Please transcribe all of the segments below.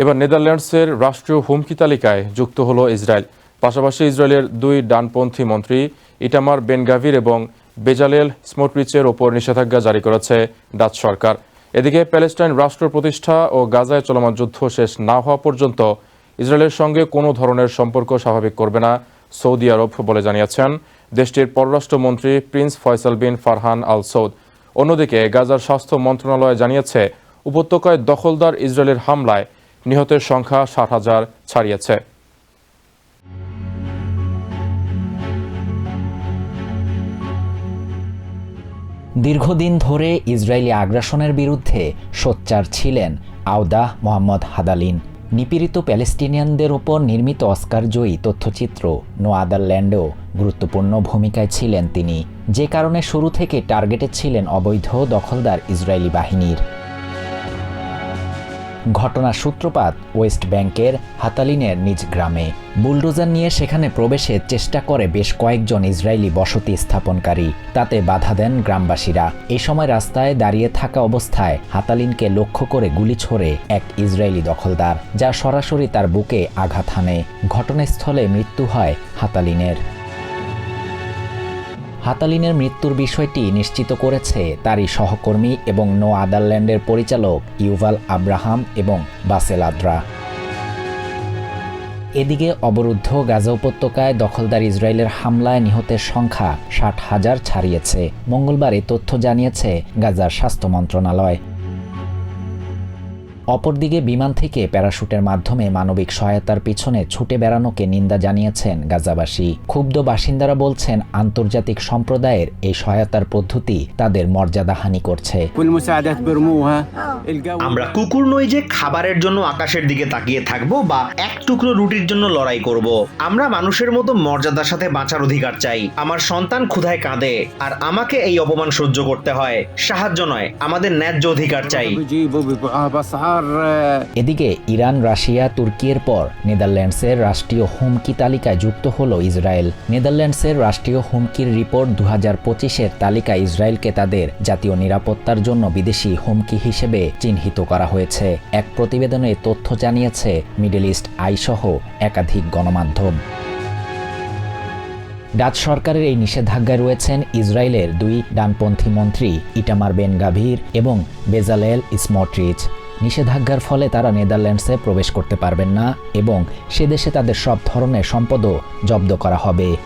এবার নেদারল্যান্ডসের রাষ্ট্রীয় হুমকি তালিকায় যুক্ত হলো ইসরায়েল। পাশাপাশি ইসরায়েলের দুই ডানপন্থী মন্ত্রী ইটামার বেনগাভির এবং বেজালেল স্মোটরিচের ওপর নিষেধাজ্ঞা জারি করেছে ডাচ সরকার। এদিকে প্যালেস্টাইন রাষ্ট্র প্রতিষ্ঠা ও গাজায় চলমান যুদ্ধ শেষ না হওয়া পর্যন্ত ইসরায়েলের সঙ্গে কোনো ধরনের সম্পর্ক স্বাভাবিক করবে না সৌদি আরব বলে জানিয়েছেন দেশটির পররাষ্ট্রমন্ত্রী prince Faisal bin Farhan Al Saud অন্যদিকে গাজার স্বাস্থ্য মন্ত্রণালয় জানিয়েছে, উপত্যকায় দখলদার ইসরায়েলের হামলায় নিহতের সংখ্যা ষাট হাজার ছাড়িয়েছে। দীর্ঘদিন ধরে ইসরায়েলি আগ্রাসনের বিরুদ্ধে সোচ্চার ছিলেন আওদা মোহাম্মদ হাদালিন। নিপীড়িত প্যালেস্টিনিয়ানদের ওপর নির্মিত অস্কার জয়ী তথ্যচিত্র নো আদার ল্যান্ডেও গুরুত্বপূর্ণ ভূমিকায় ছিলেন তিনি। যে কারণে শুরু থেকে টার্গেটে ছিলেন অবৈধ দখলদার ইসরায়েলি বাহিনীর। ঘটনার সূত্রপাত ওয়েস্ট ব্যাংকের হাতালিনের নিজ গ্রামে। বুলডোজার নিয়ে সেখানে প্রবেশের চেষ্টা করে বেশ কয়েকজন ইসরায়েলি বসতি স্থাপনকারী। তাতে বাধা দেন গ্রামবাসীরা। এই সময় রাস্তায় দাঁড়িয়ে থাকা অবস্থায় হাতালিনকে লক্ষ্য করে গুলি ছোড়ে এক ইসরায়েলি দখলদার, যা সরাসরি তার বুকে আঘাত হানে। ঘটনাস্থলে মৃত্যু হয় হাতালিনের। হাতালিনের মৃত্যুর বিষয়টি নিশ্চিত করেছে তারই সহকর্মী এবং নো আদারল্যান্ডের পরিচালক ইউভাল আব্রাহাম এবং বাসেল আদ্রা। এদিকে অবরুদ্ধ গাজা উপত্যকায় দখলদার ইসরায়েলের হামলায় নিহতের সংখ্যা ষাট হাজার ছাড়িয়েছে। মঙ্গলবার এ তথ্য জানিয়েছে গাজার স্বাস্থ্য মন্ত্রণালয়। অপরদিকে বিমান থেকে প্যারাশুটের মাধ্যমে মানবিক সহায়তার পিছনে ছুটে বেড়ানোকে নিন্দা জানিয়েছেন গাজাবাসী। ক্ষুব্ধ বাসিন্দারা বলছেন, আন্তর্জাতিক সম্প্রদায়ের এই সহায়তার পদ্ধতি তাদের মর্যাদাহানি করছে। আমরা কুকুর নই যে খাবারের জন্য আকাশের দিকে তাকিয়ে থাকব বা এক টুকরো রুটির জন্য লড়াই করব। আমরা মানুষের মতো মর্যাদার সাথে বাঁচার অধিকার চাই। আমার সন্তান ক্ষুধায় কাঁদে আর আমাকে এই অপমান সহ্য করতে হয়। সাহায্য নয় আমাদের ন্যায্য অধিকার চাই। এদিকে ইরান রাশিয়া তুর্কির পর নেদারল্যান্ডসের রাষ্ট্রীয় হুমকি তালিকায় যুক্ত হলো ইসরায়েল। নেদারল্যান্ডসের রাষ্ট্রীয় হুমকির রিপোর্ট দু হাজার পঁচিশের তালিকায় ইসরায়েলকে তাদের জাতীয় নিরাপত্তার জন্য বিদেশি হুমকি হিসেবে চিহ্নিত করা হয়েছে। এক প্রতিবেদনে তথ্য জানিয়েছে, মিডল ইস্ট আইসহ একাধিক গণমাধ্যম। ডাচ সরকারের এই নিষেধাজ্ঞায় রয়েছেন ইসরায়েলের দুই ডানপন্থী মন্ত্রী ইটামার বেন গাভীর এবং বেজালেল স্মটরিচ নিষেধাজ্ঞার ফলে তারা নেদারল্যান্ডসে প্রবেশ করতে পারবেন না এবং সে দেশে তাদের সব ধরনের সম্পদও জব্দ করা হবে।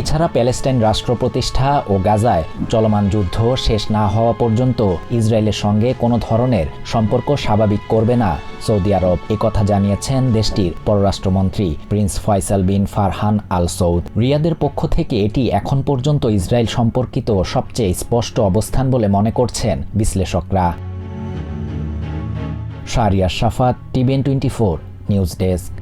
এছাড়া প্যালেস্টাইন রাষ্ট্র প্রতিষ্ঠা ও গাজায় চলমান যুদ্ধ শেষ না হওয়া পর্যন্ত ইসরায়েলের সঙ্গে কোনো ধরনের সম্পর্ক স্বাভাবিক করবে না। সৌদি আরব কথা জানিয়েছেন দেশটির পররাষ্ট্রমন্ত্রী prince Faisal bin Farhan Al Saud রিয়াদের পক্ষ থেকে এটি এখন পর্যন্ত ইসরায়েল সম্পর্কিত সবচেয়ে স্পষ্ট অবস্থান বলে মনে করছেন বিশ্লেষকরা। Shariya Shafat, TVN twenty four, news desk.